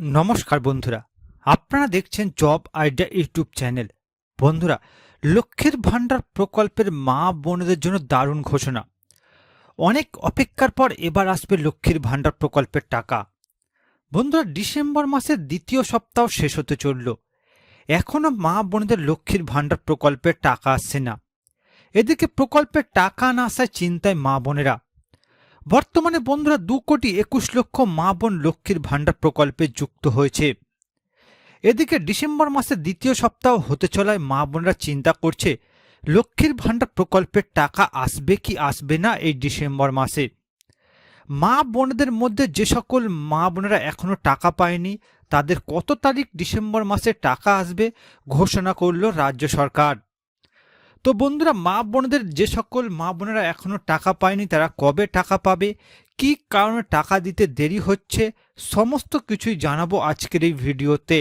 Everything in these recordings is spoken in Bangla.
নমস্কার বন্ধুরা, আপনারা দেখছেন জব আইডিয়া ইউটিউব চ্যানেল। বন্ধুরা, লক্ষ্মীর ভাণ্ডার প্রকল্পের মা বোনদের জন্য দারুণ ঘোষণা। অনেক অপেক্ষার পর এবার আসবে লক্ষ্মীর ভাণ্ডার প্রকল্পের টাকা। বন্ধুরা, ডিসেম্বর মাসের দ্বিতীয় সপ্তাহ শেষ হতে চলল। এখনও মা বোনদের লক্ষ্মীর ভাণ্ডার প্রকল্পের টাকা আসছে না। এদিকে প্রকল্পের টাকা না আসায় চিন্তায় মা বোনেরা বর্তমানে বন্ধুরা দু কোটি একুশ লক্ষ মা বোন লক্ষ্মীর ভাণ্ডার প্রকল্পে যুক্ত হয়েছে। এদিকে ডিসেম্বর মাসের দ্বিতীয় সপ্তাহ হতে চলায় মা বোনরা চিন্তা করছে, লক্ষ্মীর ভাণ্ডার প্রকল্পের টাকা আসবে কি আসবে না এই ডিসেম্বর মাসে। মা বোনদের মধ্যে যে সকল মা বোনেরা এখনও টাকা পায়নি, তাদের কত তারিখ ডিসেম্বর মাসে টাকা আসবে ঘোষণা করল রাজ্য সরকার। তো বন্ধুরা, মা বোনদের যে সকল মা বোনেরা এখনও টাকা পায়নি, তারা কবে টাকা পাবে? কি কারণে টাকা দিতে দেরি হচ্ছে? সমস্ত কিছুই জানাব আজকের এই ভিডিওতে।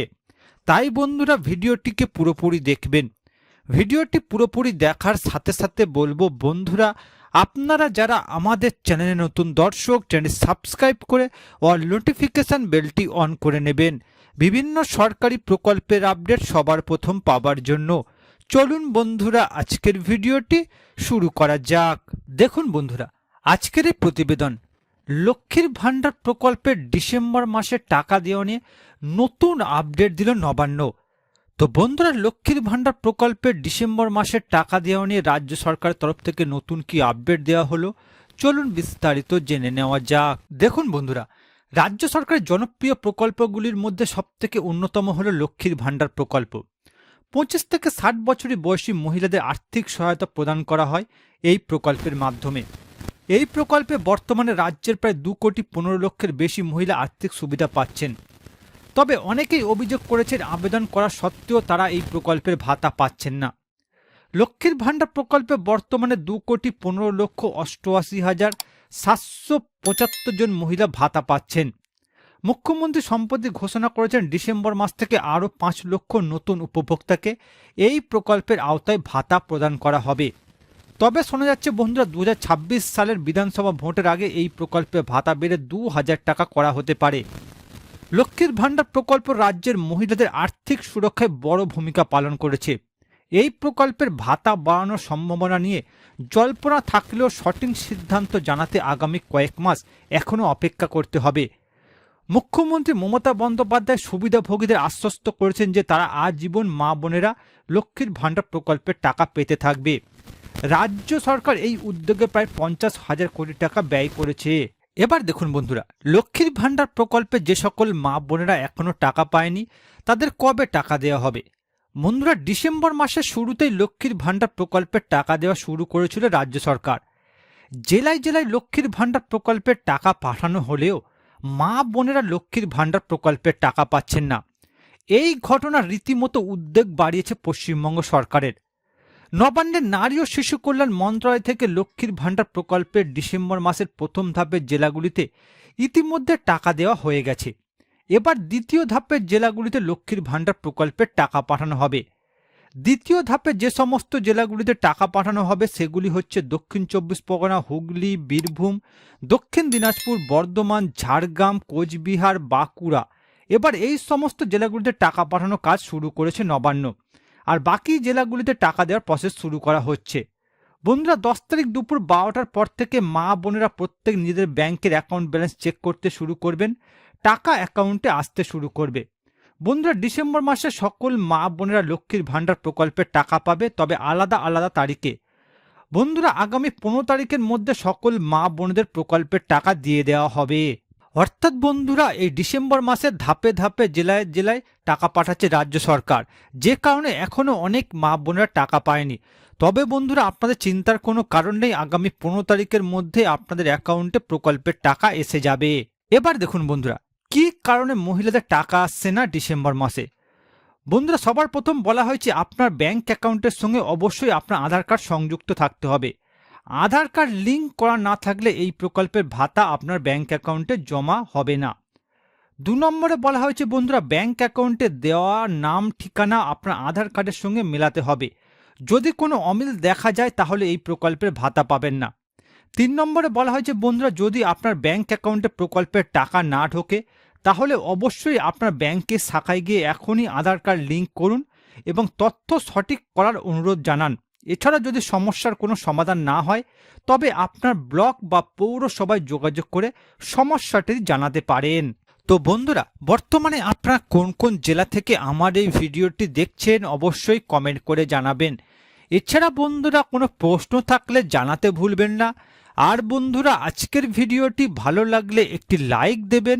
তাই বন্ধুরা, ভিডিওটিকে পুরোপুরি দেখবেন। ভিডিওটি পুরোপুরি দেখার সাথে সাথে বলব, বন্ধুরা, আপনারা যারা আমাদের চ্যানেলে নতুন দর্শক, চ্যানেল সাবস্ক্রাইব করে ও নোটিফিকেশান বেলটি অন করে নেবেন। বিভিন্ন সরকারি প্রকল্পের আপডেট সবার প্রথম পাবার জন্য। চলুন বন্ধুরা, আজকের ভিডিওটি শুরু করা যাক। দেখুন বন্ধুরা, আজকের এই প্রতিবেদন, লক্ষ্মীর ভাণ্ডার প্রকল্পের ডিসেম্বর মাসে টাকা দেওয়া নিয়ে নতুন আপডেট দিল নবান্ন। তো বন্ধুরা, লক্ষ্মীর ভাণ্ডার প্রকল্পের ডিসেম্বর মাসের টাকা দেওয়া নিয়ে রাজ্য সরকারের তরফ থেকে নতুন কি আপডেট দেওয়া হলো, চলুন বিস্তারিত জেনে নেওয়া যাক। দেখুন বন্ধুরা, রাজ্য সরকারের জনপ্রিয় প্রকল্পগুলির মধ্যে সবথেকে অন্যতম হলো লক্ষ্মীর ভাণ্ডার প্রকল্প। পঁচিশ থেকে ষাট বছরই বয়সী মহিলাদের আর্থিক সহায়তা প্রদান করা হয় এই প্রকল্পের মাধ্যমে। এই প্রকল্পে বর্তমানে রাজ্যের প্রায় দু কোটি পনেরো লক্ষের বেশি মহিলা আর্থিক সুবিধা পাচ্ছেন। তবে অনেকেই অভিযোগ করেছেন আবেদন করা সত্ত্বেও তারা এই প্রকল্পের ভাতা পাচ্ছেন না। লক্ষ্মীর ভাণ্ডার প্রকল্পে বর্তমানে দু কোটি পনেরো লক্ষ অষ্টআশি হাজার সাতশো পঁচাত্তর জন মহিলা ভাতা পাচ্ছেন। মুখ্যমন্ত্রী সম্প্রতি ঘোষণা করেছেন ডিসেম্বর মাস থেকে আরও পাঁচ লক্ষ নতুন উপভোক্তাকে। এই প্রকল্পের আওতায় ভাতা প্রদান করা হবে। তবে শোনা যাচ্ছে, বন্ধুরা দু হাজার ছাব্বিশ সালের বিধানসভা ভোটের আগে এই প্রকল্পে ভাতা বেড়ে দু হাজার টাকা করা হতে পারে। লক্ষ্মীর ভাণ্ডার প্রকল্প রাজ্যের মহিলাদের আর্থিক সুরক্ষায় বড় ভূমিকা পালন করেছে। এই প্রকল্পের ভাতা বাড়ানোর সম্ভাবনা নিয়ে জল্পনা থাকলেও সঠিক সিদ্ধান্ত জানাতে আগামী কয়েক মাস এখনও অপেক্ষা করতে হবে। মুখ্যমন্ত্রী মমতা বন্দ্যোপাধ্যায় সুবিধাভোগীদের আশ্বস্ত করেছেন যে তারা আজীবন মা বোনেরা লক্ষ্মীর ভাণ্ডার প্রকল্পের টাকা পেতে থাকবে। রাজ্য সরকার এই উদ্যোগে প্রায় পঞ্চাশ হাজার কোটি টাকা ব্যয় করেছে। এবার দেখুন বন্ধুরা, লক্ষ্মীর ভাণ্ডার প্রকল্পে যে সকল মা বোনেরা এখনও টাকা পায়নি, তাদের কবে টাকা দেওয়া হবে? বন্ধুরা, ডিসেম্বর মাসের শুরুতেই লক্ষ্মীর ভাণ্ডার প্রকল্পের টাকা দেওয়া শুরু করেছিল রাজ্য সরকার। জেলায় জেলায় লক্ষ্মীর ভাণ্ডার প্রকল্পের টাকা পাঠানো হলেও মা বোনেরা লক্ষ্মীর ভাণ্ডার প্রকল্পের টাকা পাচ্ছেন না। এই ঘটনা রীতিমতো উদ্বেগ বাড়িয়েছে পশ্চিমবঙ্গ সরকারের। নবান্নের নারী ও শিশু কল্যাণ মন্ত্রণালয় থেকে লক্ষ্মীর ভাণ্ডার প্রকল্পের ডিসেম্বর মাসের প্রথম ধাপের জেলাগুলিতে ইতিমধ্যে টাকা দেওয়া হয়ে গেছে। এবার দ্বিতীয় ধাপের জেলাগুলিতে লক্ষ্মীর ভাণ্ডার প্রকল্পের টাকা পাঠানো হবে। দ্বিতীয় ধাপে যে সমস্ত জেলাগুলিতে টাকা পাঠানো হবে, সেগুলি হচ্ছে দক্ষিণ চব্বিশ পরগনা, হুগলি, বীরভূম, দক্ষিণ দিনাজপুর, বর্ধমান, ঝাড়গ্রাম, কোচবিহার, বাঁকুড়া। এবার এই সমস্ত জেলাগুলিতে টাকা পাঠানো কাজ শুরু করেছে নবান্ন। আর বাকি জেলাগুলিতে টাকা দেওয়ার প্রসেস শুরু করা হচ্ছে। বন্ধুরা, দশ তারিখ দুপুর বারোটার পর থেকে মা বোনেরা প্রত্যেক নিজেদের ব্যাংকের অ্যাকাউন্ট ব্যালেন্স চেক করতে শুরু করবেন। টাকা অ্যাকাউন্টে আসতে শুরু করবে। বন্ধুরা, ডিসেম্বর মাসে সকল মা বোনেরা লক্ষ্মীর ভাণ্ডার প্রকল্পের টাকা পাবে, তবে আলাদা আলাদা তারিখে। বন্ধুরা, আগামী পনেরো তারিখের মধ্যে সকল মা বোনদের প্রকল্পের টাকা দিয়ে দেওয়া হবে। অর্থাৎ বন্ধুরা, এই ডিসেম্বর মাসে ধাপে ধাপে, জেলায় জেলায় টাকা পাঠাচ্ছে রাজ্য সরকার। যে কারণে এখনও অনেক মা বোনেরা টাকা পায়নি। তবে বন্ধুরা, আপনাদের চিন্তার কোনো কারণ নেই, আগামী পনেরো তারিখের মধ্যে আপনাদের অ্যাকাউন্টে প্রকল্পের টাকা এসে যাবে। এবার দেখুন বন্ধুরা কি কারণে মহিলাদের টাকা আসছে না ডিসেম্বর মাসে? বন্ধুরা, সবার প্রথম বলা হয়েছে আপনার ব্যাংক অ্যাকাউন্টের সঙ্গে অবশ্যই আপনার আধার কার্ড সংযুক্ত থাকতে হবে। আধার কার্ড লিঙ্ক করা না থাকলে এই প্রকল্পের ভাতা আপনার ব্যাংক অ্যাকাউন্টে জমা হবে না। দু নম্বরে বলা হয়েছে, বন্ধুরা, ব্যাংক অ্যাকাউন্টে দেওয়া নাম, ঠিকানা আপনার আধার কার্ডের সঙ্গে মেলাতে হবে। যদি কোনো অমিল দেখা যায়, তাহলে এই প্রকল্পের ভাতা পাবেন না। তিন নম্বরে বলা হয়েছে, বন্ধুরা, যদি আপনার ব্যাংক অ্যাকাউন্টে প্রকল্পের টাকা না ঢোকে তাহলে অবশ্যই আপনার ব্যাংকের শাখায় গিয়ে এখনই আধার কার্ড লিঙ্ক করুন এবং তথ্য সঠিক করার অনুরোধ জানান। এছাড়া যদি সমস্যার কোনো সমাধান না হয়, তবে আপনার ব্লক বা পৌরসভায় যোগাযোগ করে সমস্যাটি জানাতে পারেন। তো বন্ধুরা, বর্তমানে আপনারা কোন কোন জেলা থেকে আমার এই ভিডিওটি দেখছেন অবশ্যই কমেন্ট করে জানাবেন। এছাড়া বন্ধুরা, কোনো প্রশ্ন থাকলে জানাতে ভুলবেন না। আর বন্ধুরা, আজকের ভিডিওটি ভালো লাগলে একটি লাইক দেবেন